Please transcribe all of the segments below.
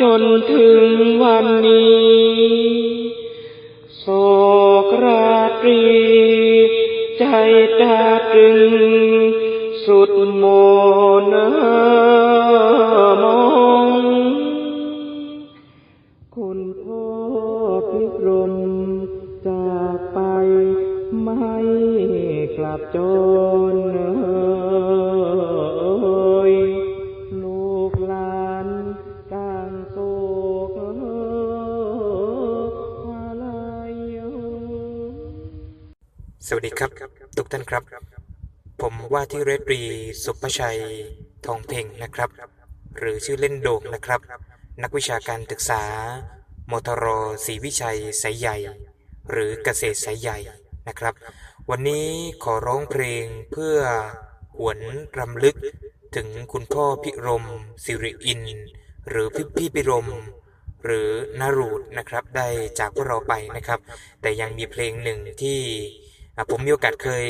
จนถึงวันนี้ โศกราตรี ใจตาตึง สุดโมนมองคุณพ่อพิรมจากไปไม่กลับจนเอ่ วัสดีครับทุกท่านครับ ผมว่าที่เรดรีสุภชัยทองเพ่งนะครับ หรือชื่อเล่นโด่งนะครับ นักวิชาการศึกษามทรศรีวิชัยสายใหญ่ หรือเกษตรสายใหญ่นะครับ วันนี้ขอร้องเพลงเพื่อหวนรำลึกถึงคุณพ่อพิรมสิริอิน หรือพี่พี่พิรม หรือนารูดนะครับได้จากพวกเราไปนะครับ แต่ยังมีเพลงหนึ่งที่ ผมมีโอกาสเคย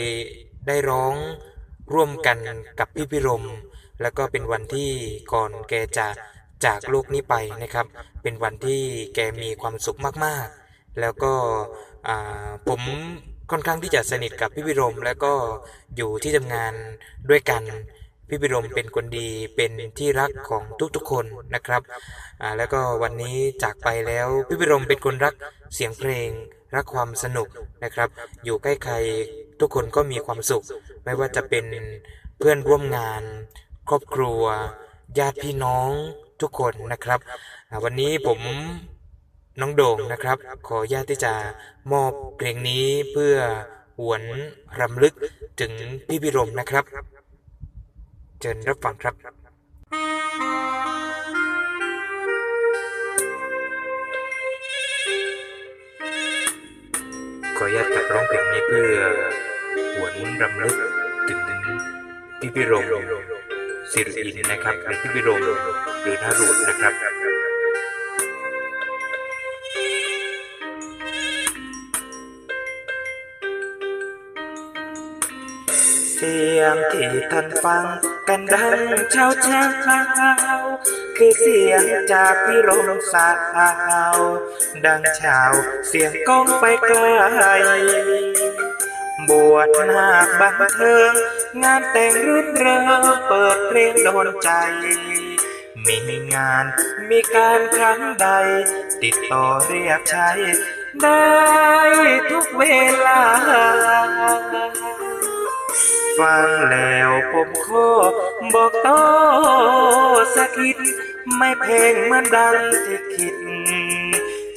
ได้ร้องร่วมกันกับพี่พิรม แล้วก็เป็นวันที่ก่อนแกจะจากโลกนี้ไปนะครับ เป็นวันที่แกมีความสุขมากๆ แล้วก็อ่าผมค่อนข้างที่จะสนิทกับพี่พิรม แล้วก็อยู่ที่ทำงานด้วยกัน พี่พิรมเป็นคนดีเป็นที่รักของทุกๆคนนะครับอ่าแล้วก็วันนี้จากไปแล้วพี่พิรมเป็นคนรักเสียงเพลง รักความสนุกนะครับ อยู่ใกล้ใครทุกคนก็มีความสุข ไม่ว่าจะเป็นเพื่อนร่วมงาน ครอบครัว ญาติพี่น้องทุกคนนะครับอ่าวันนี้ผมน้องโด่งนะครับ ขอญาตที่จะมอบเพลงนี้เพื่อหวนรำลึกถึงพี่พิรมนะครับ เชิญรับฟังครับ ขออนุญาตขับร้องเพลงนี้เพื่อหวนรำลึกถึงพี่พิรมสิริอินนะครับหรือพี่พิรมหรือนารูดนะครับ เสียงที่ท่านฟังกันดังเช้าเช้าคือเสียงจากพี่รมสาวดังเช้าเสียงก้องไปไกลบวชนาคบันเทิง งานแต่งรื่นเริงเปิดเพลงโดนใจ มีงานมีการครั้งใด ติดต่อเรียกใช้ ได้ทุกเวลา ฟังแล้วผมขอบอกต่อสักคิด ไม่เพลงเหมันดังที่คิด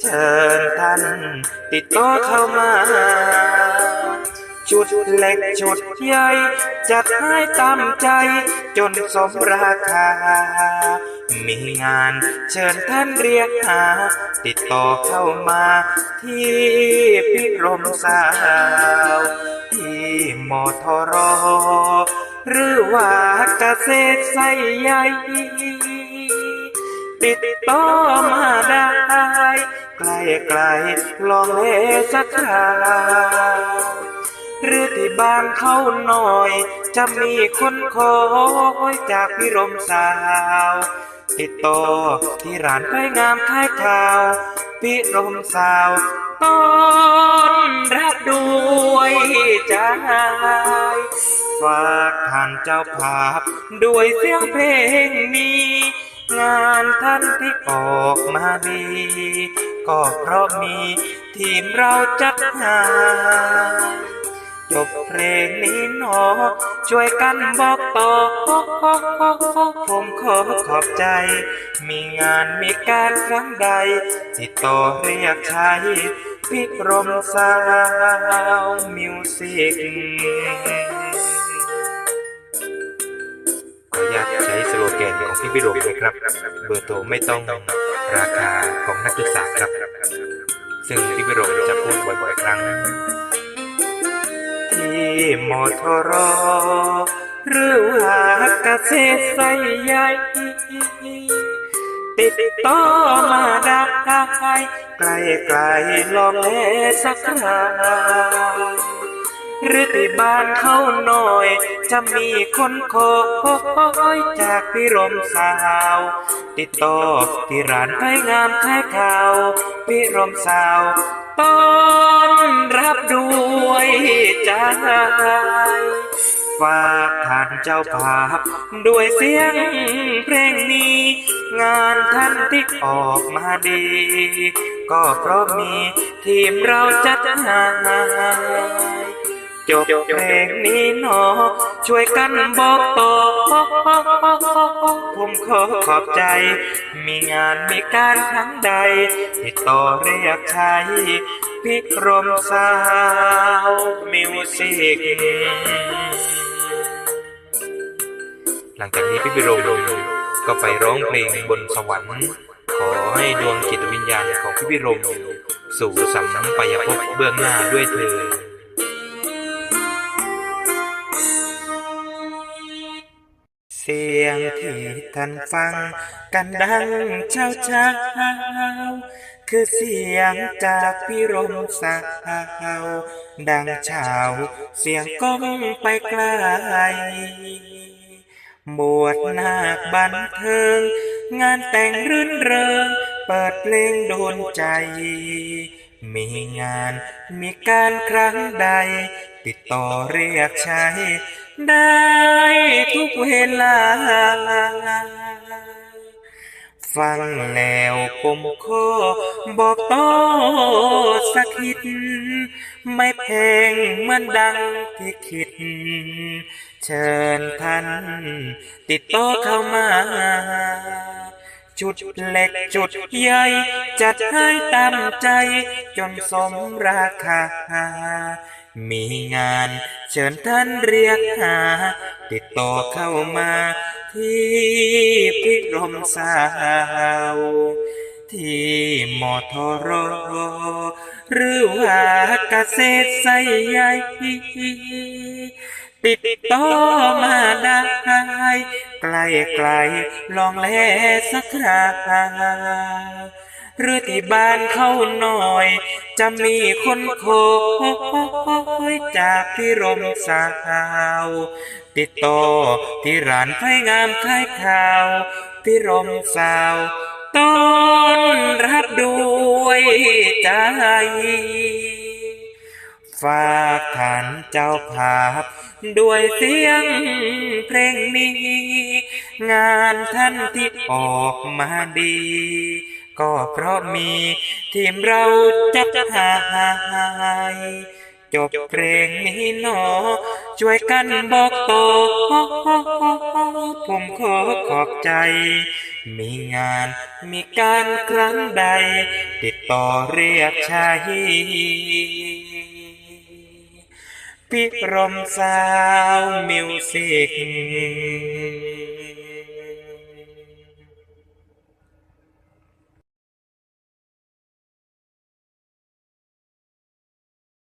เชิญท่านติดต่อเข้ามาชุดเล็กชุดใหญ่ จัดให้ตามใจ จนสมราคา มีงานเชิญท่านเรียกหา ติดต่อเข้ามาที่พิรมสาว ที่มทรอหรือว่าเกษตรไซใหญ่ติดต่อมาได้ไกล้ไกลลองเลสักคราหรือที่บ้านเขาหน่อย จะมีคนคอยจากพิรมสาว ติดต่อที่ร้านไก่งามค่ายข่าวพิรมสาว ต้อนรับด้วยใจฝากท่านเจ้าภาพ ด้วยเสียงเพลงนี้ งานท่านที่ออกมาดี ก็เพราะมีทีมเราจัดงา จบเพลงนี้หนอ ช่วยกันบอกต่อผมขอขอบใจ มีงานมีการครั้งใด ติดต่อเรียกใช้พิกรมสาวมิวสิกขออนุญาตใช้สโลแกนของพี่พิรมนะครับ เบอร์โทรไม่ต้องราคาของนักศึกษาครับ ซึ่งพี่พิรมจะพูดบ่อยๆครั้ง ที่มทรหรือว่าเกษตรไซใหญ่ติดต่อมาได้ไกลไกลลองแลสักคราหรือที่บ้านเขาหน่อย จะมีคนคอยจากพี่รมสาว ติดต่อที่ร้านไผ่งามขายข่าวพี่รมสาวต้อนรับด้วย ใจ ฝากท่านเจ้าภาพด้วยเสียงเพลงนี้ งานท่านที่ออกมาดี ก็เพราะมีทีมเราจัดหาจบเพลงนี้หนอ ช่วยกันบอกต่อผมขอขอบใจ มีงานมีการครั้งใดติดต่อเรียกใช้ พิรมสาวมิวสิกหลังจากนี้พี่บิโรมก็ไปร้องเพลงบนสวรรค์ ขอให้ดวงจิตวิญญาณของพี่บิรมสู่สัมไปภพเบื้องหน้าด้วยเถิดเสียงที่ท่านฟังกันดังเช้าเช้า คือเสียงจากพี่รมสาวดังเช้าเสียงก้องไปไกลบวชนาคบันเทิง งานแต่งรื่นเริง เปิดเพลงโดนใจ มีงานมีการครั้งใด ติดต่อเรียกใช้ ได้ทุกเวลา ฟังแล้วผมขอบอกต่อสักคิด ไม่แพงเหมือนดังที่คิด เชิญท่านติดต่อเข้ามา จุดเล็กจุดใหญ่จัดให้ตามใจจนสมราคา มีงานเชิญท่านเรียกหา ติดต่อเข้ามา ที่พิรมสาวที่มอทรหรือว่าเกษตรไซใหญ่ติดต่อมาได้ไกลไกลๆลองแลสักครา หรือที่บ้านเขาหน่อย จะมีคนคยจากพี่รมสาว ติดต่อที่ร้านไผ่งามขายข่าวพี่รมสาวต้อนรับด้วยใจฝากท่านเจ้าภาพ ด้วยเสียงเพลงนี้ งานท่านที่ออกมาดี ก็เพราะมีทีมเราจัดหายจบเพลงนี้หนอ ช่วยกันบอกต่อผมขอขอบใจ มีงานมีการครั้งใด ติดต่อเรียกใช้พิรมสาวมิวสิก